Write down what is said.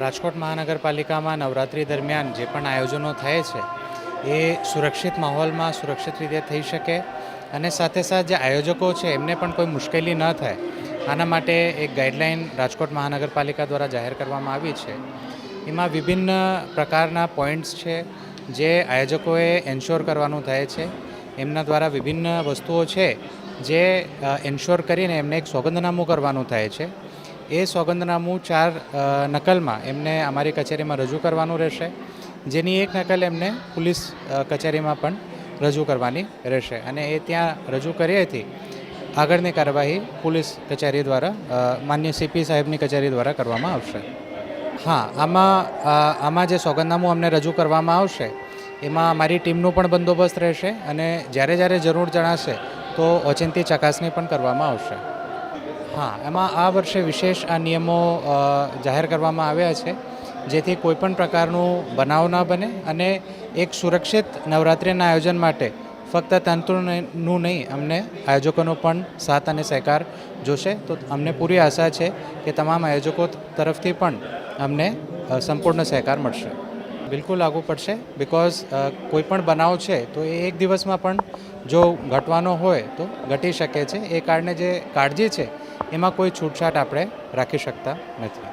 રાજકોટ મહાનગરપાલિકામાં નવરાત્રિ દરમિયાન જે પણ આયોજનો થાય છે, એ સુરક્ષિત માહોલમાં સુરક્ષિત રીતે થઈ શકે અને સાથે સાથે જે આયોજકો છે, એમને પણ કોઈ મુશ્કેલી ન થાય. આના માટે એક ગાઈડલાઇન રાજકોટ મહાનગરપાલિકા દ્વારા જાહેર કરવામાં આવી છે. એમાં વિભિન્ન પ્રકારના પોઈન્ટ્સ છે, જે આયોજકોએ એન્શ્યોર કરવાનું થાય છે. એમના દ્વારા વિભિન્ન વસ્તુઓ છે, જે એન્શ્યોર કરીને એમને એક સોગંદનામું કરવાનું થાય છે. એ સોગંદનામું ચાર નકલમાં એમને અમારી કચેરીમાં રજૂ કરવાનું રહેશે. જેની એક નકલ એમને પોલીસ કચેરીમાં પણ રજૂ કરવાની રહેશે. અને એ ત્યાં રજૂ કર્યાથી આગળની કાર્યવાહી પોલીસ કચેરી દ્વારા માન્ય સીપી સાહેબની કચેરી દ્વારા કરવામાં આવશે. હા, આમાં આમાં જે સોગંદનામું અમને રજૂ કરવામાં આવશે, એમાં અમારી ટીમનું પણ બંદોબસ્ત રહેશે અને જ્યારે જ્યારે જરૂર જણાશે તો ઓચિંતી ચકાસણી પણ કરવામાં આવશે. હા, એમાં આ વર્ષે વિશેષ આ નિયમો જાહેર કરવામાં આવ્યા છે, જેથી કોઈપણ પ્રકારનું બનાવ ન બને અને એક સુરક્ષિત નવરાત્રિના આયોજન માટે ફક્ત તંત્રનું નહીં, અમને આયોજકોનો પણ સાથ અને સહકાર જોશે. તો અમને પૂરી આશા છે કે તમામ આયોજકો તરફથી પણ અમને સંપૂર્ણ સહકાર મળશે. બિલકુલ લાગુ પડશે બિકોઝ કોઈ પણ બનાવ છે, તો એ એક દિવસમાં પણ જો ઘટવાનો હોય તો ઘટી શકે છે. એ કારણે જે કાળજી છે એમાં કોઈ છૂટછાટ આપણે રાખી શકતા નથી.